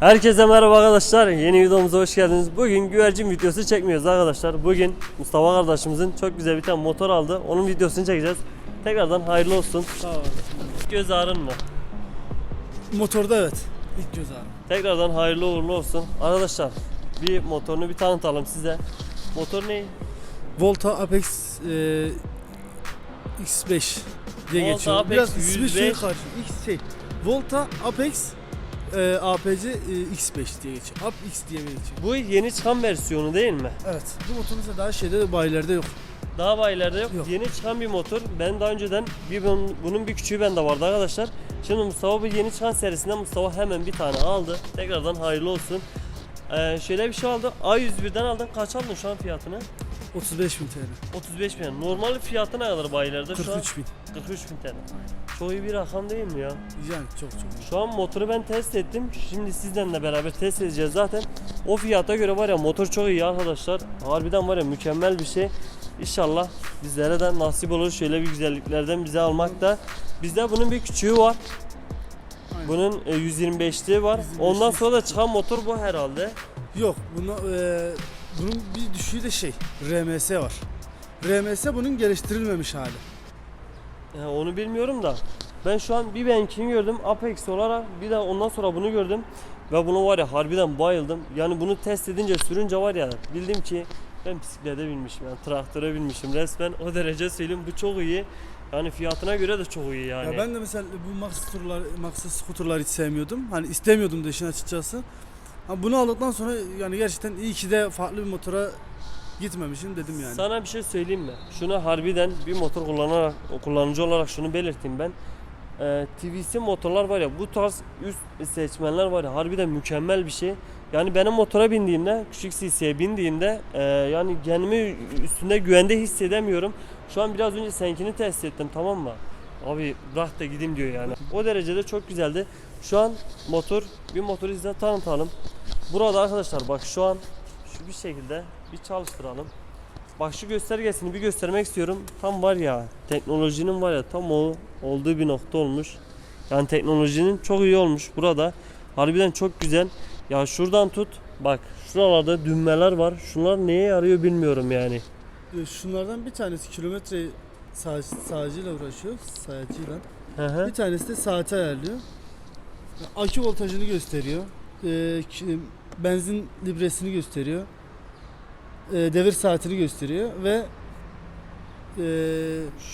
Herkese merhaba arkadaşlar. Yeni videomuza hoş geldiniz. Bugün güvercin videosu çekmiyoruz arkadaşlar. Bugün Mustafa kardeşimizin çok güzel bir tane motor aldı. Onun videosunu çekeceğiz. Tekrardan hayırlı olsun. Sağ ol. Göz ağrın mı? Motorda evet. İlk göz ağrım. Tekrardan hayırlı uğurlu olsun. Arkadaşlar bir motorunu bir tanıtalım size. Motor ne? Volta Apex e, X5 diye Volta geçiyor. Apex Biraz ismi 105. şeye karşı. X şey. Volta Apex e, APC e, X5 diye geçiyor. Up X diye geçiyor. Bu yeni çıkan versiyonu değil mi? Evet. Bu motor mesela daha şeyde de bayilerde yok. Daha bayilerde yok. Yok. Yeni çıkan bir motor. Ben daha önceden bir bunun, bunun bir küçüğü bende vardı arkadaşlar. Şimdi Mustafa bu yeni çıkan serisinden Mustafa hemen bir tane aldı. Tekrardan hayırlı olsun. Ee, şöyle bir şey aldı. A101'den aldın. Kaç aldın şu an fiyatını? 35 bin TL. 35 bin. Normal fiyatı ne kadar bayilerde şu an? 43 bin. 43 bin TL. Çok iyi bir rakam değil mi ya? Yani çok çok. iyi. Şu an motoru ben test ettim. Şimdi sizlerle beraber test edeceğiz zaten. O fiyata göre var ya motor çok iyi arkadaşlar. Harbiden var ya mükemmel bir şey. İnşallah bizlere de nasip olur şöyle bir güzelliklerden bize almak da. Bizde bunun bir küçüğü var. Aynen. Bunun e, 125'liği var. 125'lik. Ondan sonra da çıkan motor bu herhalde. Yok. Buna, e, bunun bir düşüğü de şey. RMS var. RMS bunun geliştirilmemiş hali. E, onu bilmiyorum da. Ben şu an bir benimkini gördüm Apex olarak bir de ondan sonra bunu gördüm. Ve bunu var ya harbiden bayıldım. Yani bunu test edince sürünce var ya bildim ki ben bisiklete binmişim yani traktöre binmişim resmen o derece söyleyeyim bu çok iyi. Yani fiyatına göre de çok iyi yani. Ya ben de mesela bu Max turlar, Max scooterlar hiç sevmiyordum. Hani istemiyordum da işin açıkçası. Ama bunu aldıktan sonra yani gerçekten iyi ki de farklı bir motora gitmemişim dedim yani. Sana bir şey söyleyeyim mi? Şunu harbiden bir motor kullanarak, kullanıcı olarak şunu belirteyim ben. Ee, TVC motorlar var ya bu tarz üst seçmenler var ya harbiden mükemmel bir şey. Yani benim motora bindiğimde, küçük CC'ye bindiğimde e, yani kendimi üstünde güvende hissedemiyorum. Şu an biraz önce seninkini test ettim tamam mı? Abi bırak da gideyim diyor yani. O derecede çok güzeldi. Şu an motor, bir motoru size tanıtalım. Burada arkadaşlar bak şu an şu bir şekilde bir çalıştıralım. Bak şu göstergesini bir göstermek istiyorum. Tam var ya teknolojinin var ya tam o olduğu bir nokta olmuş. Yani teknolojinin çok iyi olmuş burada. Harbiden çok güzel. Ya şuradan tut. Bak şuralarda düğmeler var. Şunlar neye yarıyor bilmiyorum yani. Ee, Şunlardan bir tanesi kilometre sağ, sağcıyla uğraşıyor, sayacıyla. Hı hı. Bir tanesi de saate ayarlıyor. Akü voltajını gösteriyor. Ee, benzin libresini gösteriyor. Ee, devir saatini gösteriyor ve ee,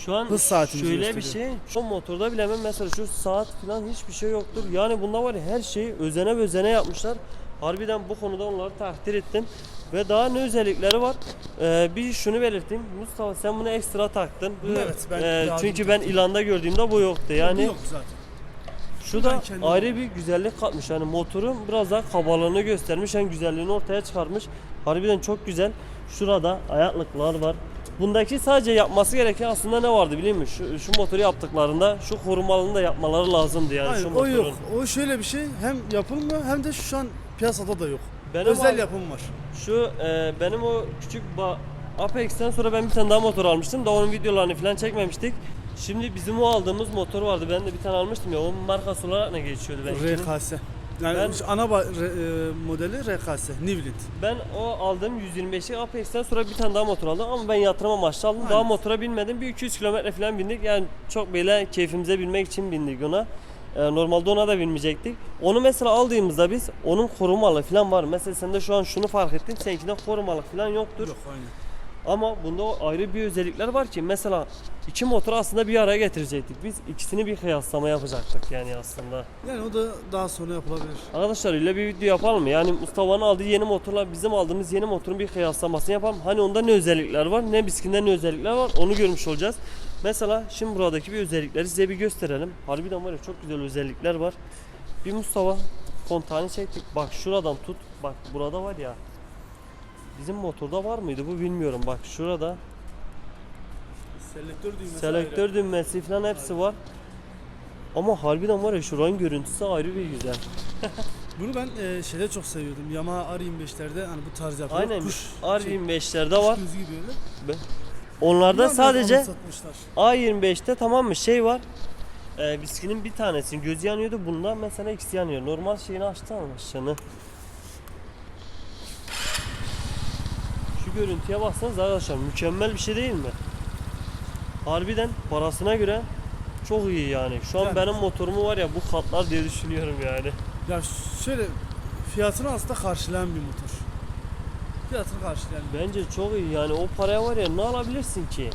Şu an Hız saatimizi şöyle bir gösteriyor. şey. Şu motorda bile hemen mesela şu saat falan hiçbir şey yoktur. Yani bunda var ya her şeyi özene özene yapmışlar. Harbiden bu konuda onları takdir ettim. Ve daha ne özellikleri var? Ee, bir şunu belirteyim. Mustafa sen bunu ekstra taktın. Bu- Evet, ben Ee, çünkü ben ilanda gördüğümde bu yoktu. Yani yok zaten. Şu da kendim ayrı bir güzellik katmış. Yani motorun biraz daha kabalığını göstermiş. Yani güzelliğini ortaya çıkarmış. Harbiden çok güzel. Şurada ayaklıklar var. Bundaki sadece yapması gereken aslında ne vardı biliyor musun? Şu, şu motoru yaptıklarında şu korumalını da yapmaları lazımdı yani Hayır, şu o motorun. yok. O şöyle bir şey hem yapılmıyor hem de şu an piyasada da yok. Benim Özel yapım var. Şu e, benim o küçük Apex'ten sonra ben bir tane daha motor almıştım da onun videolarını falan çekmemiştik. Şimdi bizim o aldığımız motor vardı. Ben de bir tane almıştım ya. Onun markası olarak ne geçiyordu benimkinin? RKS. Yani Ben- ana ba- re- e, modeli RKS, Nivlint. Ben o aldığım 125'lik Apex'ten sonra bir tane daha motor aldım ama ben yatırım amaçlı aldım. Daha Aynen. motora binmedim. Bir 200 kilometre falan bindik. Yani çok böyle keyfimize binmek için bindik ona. Ee, normalde ona da binmeyecektik. Onu mesela aldığımızda biz onun korumalı falan var. Mesela sen de şu an şunu fark ettin. Seninkinde korumalı falan yoktur. Yok aynen. Ama bunda ayrı bir özellikler var ki mesela iki motoru aslında bir araya getirecektik. Biz ikisini bir kıyaslama yapacaktık yani aslında. Yani o da daha sonra yapılabilir. Arkadaşlar öyle bir video yapalım mı? Yani Mustafa'nın aldığı yeni motorla bizim aldığımız yeni motorun bir kıyaslamasını yapalım. Hani onda ne özellikler var, ne biskinde ne özellikler var onu görmüş olacağız. Mesela şimdi buradaki bir özellikleri size bir gösterelim. Harbiden var ya çok güzel özellikler var. Bir Mustafa kontağını çektik. Bak şuradan tut. Bak burada var ya. Bizim motorda var mıydı bu bilmiyorum. Bak şurada Selektör düğmesi selektör düğmesi falan hepsi var. Ama harbiden var ya şuranın görüntüsü ayrı bir güzel. Bunu ben e, şeyde çok seviyordum. Yamaha R25'lerde hani bu tarz yapıyor. Aynen Kuş, R25'lerde var. Kuş gözü gibi öyle. Onlarda Bunlar sadece anımsatmışlar. A25'te tamam mı şey var. e, biskinin bir tanesinin gözü yanıyordu. Bunda mesela ikisi yanıyor. Normal şeyini açtı ama ışığını. Şu görüntüye baksanız arkadaşlar mükemmel bir şey değil mi? Harbiden parasına göre çok iyi yani. Şu an Yani- benim motorumu var ya bu katlar diye düşünüyorum yani. Ya şöyle fiyatını aslında karşılayan bir motor. Fiyatını karşılayan. Bence çok iyi yani o paraya var ya ne alabilirsin ki?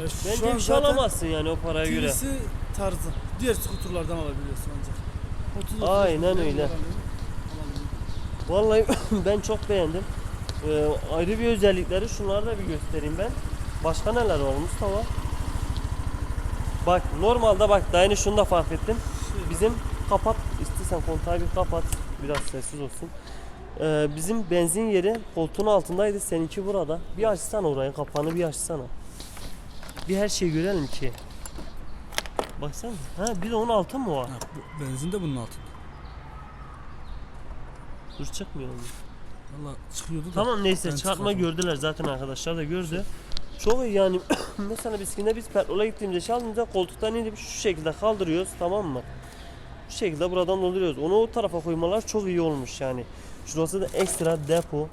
Ya şu Bence an bir şey zaten alamazsın yani o paraya göre. TV'si tarzı. Diğer skuterlardan alabiliyorsun ancak. 30 Aynen öyle. Vallahi ben çok beğendim. Ee, ayrı bir özellikleri şunları da bir göstereyim ben. Başka neler var Mustafa? Bak normalde bak daha yeni şunu da fark ettim. Bizim kapat istersen kontağı bir kapat biraz sessiz olsun. Ee, bizim benzin yeri koltuğun altındaydı seninki burada. Bir açsana orayı kapağını bir açsana. Bir her şeyi görelim ki. Baksana. Ha bir de onun altı mı var? Ha, benzin de bunun altında. Dur çıkmıyor mu? Valla çıkıyordu da. Tamam neyse ben çarpma çıkardım. gördüler zaten arkadaşlar da gördü. Çok iyi yani mesela bisikinde biz petrola gittiğimizde çaldığımızda koltuktan inip şu şekilde kaldırıyoruz tamam mı? Şu şekilde buradan dolduruyoruz. Onu o tarafa koymalar çok iyi olmuş yani. Şurası da ekstra depo.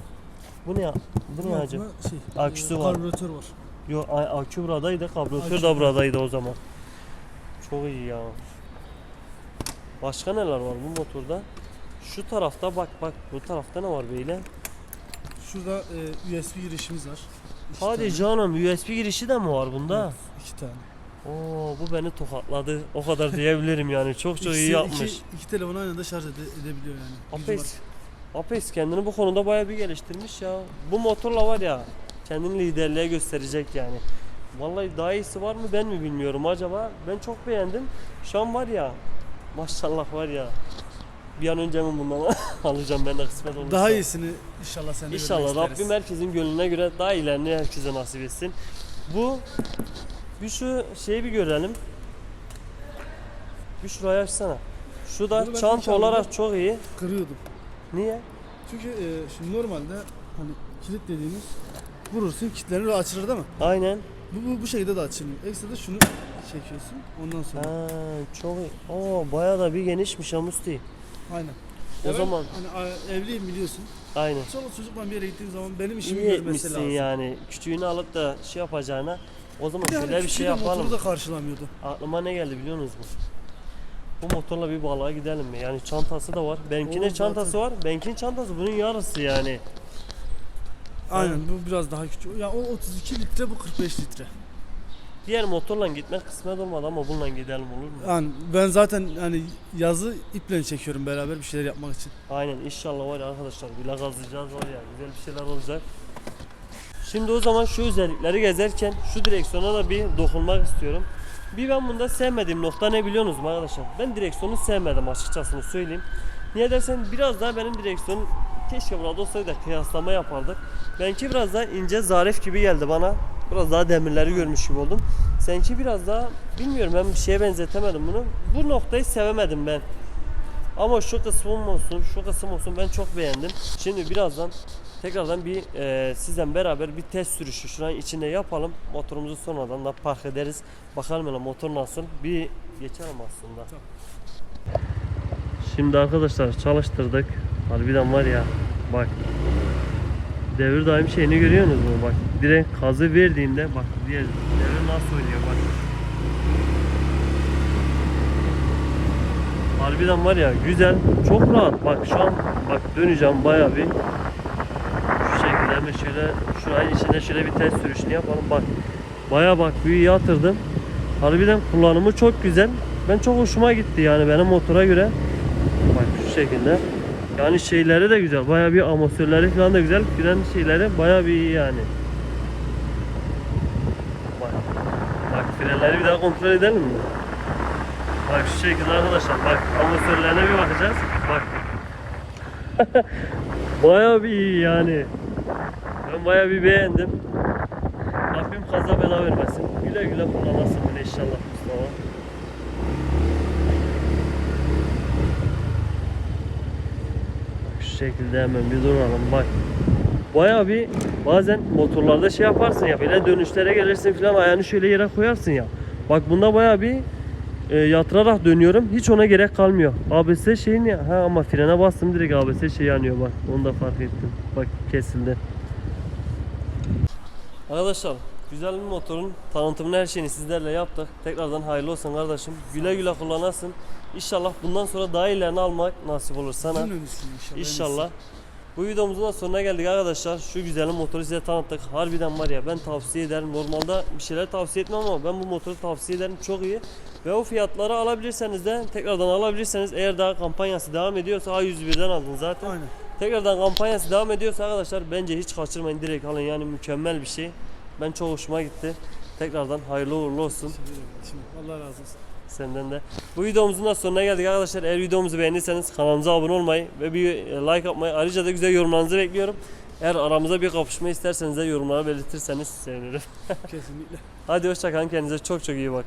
Bu ne ya? Bu ne acaba? Şey, Aküsü e, var. Karbüratör var. Yo a- akü buradaydı, karbüratör de buradaydı o zaman. Çok iyi ya. Başka neler var bu motorda? Şu tarafta bak bak bu tarafta ne var böyle? Şurada e, USB girişimiz var. İki Hadi tane. canım USB girişi de mi var bunda? Evet, iki tane. Oo bu beni tokatladı. O kadar diyebilirim yani. Çok çok iyi İkisi- yapmış. Iki, iki telefonu aynı anda şarj ede- edebiliyor yani. Gücü var. Apex. Apex kendini bu konuda bayağı bir geliştirmiş ya. Bu motorla var ya kendini liderliğe gösterecek yani. Vallahi daha iyisi var mı ben mi bilmiyorum acaba. Ben çok beğendim. Şu an var ya maşallah var ya. Bir an önce mi bundan alacağım ben de kısmet olursa. Daha iyisini inşallah sen de İnşallah görmek Rabbim isteriz. herkesin gönlüne göre daha iyilerini herkese nasip etsin. Bu bir şu şeyi bir görelim. Bir şurayı açsana. Şu da Bunu ben çanta inşallah- olarak çok iyi. Kırıyordum. Niye? Çünkü e, şimdi normalde hani kilit dediğimiz vurursun kilitlenir ve açılır değil mi? Aynen. Bu, bu, bu şekilde de açılmıyor. Ekstra da şunu çekiyorsun ondan sonra. Ha, çok iyi. Oo bayağı da bir genişmiş ha Musti. Aynen. O ben zaman- hani a- evliyim biliyorsun. Aynen. Çoluk çocukla bir yere gittiğim zaman benim işimi İyi görmesi etmişsin lazım. yani. Küçüğünü alıp da şey yapacağına. O zaman hani şöyle bir şey yapalım. Motoru da karşılamıyordu. Aklıma ne geldi biliyor musunuz? Bu motorla bir balığa gidelim mi? Yani çantası da var. Benimkinin Oo, çantası var. Benimkinin çantası bunun yarısı yani. Aynen bu biraz daha küçük. Ya o 32 litre bu 45 litre. Diğer motorla gitmek kısmet olmadı ama bununla gidelim olur mu? Yani ben zaten hani yazı iple çekiyorum beraber bir şeyler yapmak için. Aynen inşallah var ya arkadaşlar bile gazlayacağız var ya güzel bir şeyler olacak. Şimdi o zaman şu özellikleri gezerken şu direksiyona da bir dokunmak istiyorum. Bir ben bunda sevmediğim nokta ne biliyorsunuz mu arkadaşlar? Ben direksiyonu sevmedim açıkçası söyleyeyim. Niye dersen biraz daha benim direksiyonum keşke burada olsaydı da kıyaslama yapardık. Benimki biraz daha ince zarif gibi geldi bana. Biraz daha demirleri görmüş gibi oldum. Seninki biraz daha bilmiyorum ben bir şeye benzetemedim bunu. Bu noktayı sevemedim ben. Ama şu kısmım olsun, şu kısım olsun ben çok beğendim. Şimdi birazdan tekrardan bir e, sizden beraber bir test sürüşü şuranın içinde yapalım. Motorumuzu sonradan da park ederiz. Bakalım hele motor nasıl. Bir geçelim aslında. Şimdi arkadaşlar çalıştırdık. Harbiden var ya bak. Devir daim şeyini görüyorsunuz mu? Bak direkt kazı verdiğinde bak diğer devir nasıl oynuyor bak. Harbiden var ya güzel, çok rahat. Bak şu an bak döneceğim bayağı bir. Şu şekilde hemen şöyle şurayın içinde şöyle bir test sürüşünü yapalım. Bak bayağı bak büyüğü yatırdım. Harbiden kullanımı çok güzel. Ben çok hoşuma gitti yani benim motora göre. Bak şu şekilde. Yani şeyleri de güzel. Bayağı bir amortisörleri falan da güzel. Fren şeyleri bayağı bir iyi yani. Bak. Bak frenleri bir daha kontrol edelim mi? Bak şu şekilde arkadaşlar. Bak amortisörlerine bir bakacağız. Bak. bayağı bir iyi yani. Ben bayağı bir beğendim. Rabbim kaza bela vermesin. Güle güle kullanasın bunu inşallah Mustafa. Bak şu şekilde hemen bir duralım bak. Bayağı bir bazen motorlarda şey yaparsın ya böyle dönüşlere gelirsin falan ayağını şöyle yere koyarsın ya. Bak bunda bayağı bir e, yatırarak dönüyorum. Hiç ona gerek kalmıyor. ABS şeyin ya. Ha ama frene bastım direkt ABS şey yanıyor bak. Onu da fark ettim. Bak kesildi. Arkadaşlar güzel bir motorun tanıtımını her şeyini sizlerle yaptık. Tekrardan hayırlı olsun kardeşim. Güle güle kullanasın. İnşallah bundan sonra daha iyilerini almak nasip olur sana. İnşallah. İnşallah. Bu videomuzun da sonuna geldik arkadaşlar. Şu güzel motoru size tanıttık. Harbiden var ya ben tavsiye ederim. Normalde bir şeyler tavsiye etmem ama ben bu motoru tavsiye ederim. Çok iyi. Ve o fiyatları alabilirseniz de tekrardan alabilirseniz eğer daha kampanyası devam ediyorsa A101'den aldın zaten. Aynen. Tekrardan kampanyası devam ediyorsa arkadaşlar bence hiç kaçırmayın direkt alın yani mükemmel bir şey. Ben çok hoşuma gitti. Tekrardan hayırlı uğurlu olsun Allah razı olsun. Senden de. Bu videomuzun da sonuna geldik arkadaşlar. Eğer videomuzu beğendiyseniz kanalımıza abone olmayı ve bir e, like atmayı ayrıca da güzel yorumlarınızı bekliyorum. Eğer aramızda bir kapışma isterseniz de yorumlara belirtirseniz sevinirim. Kesinlikle. Hadi hoşçakalın kendinize çok çok iyi bak.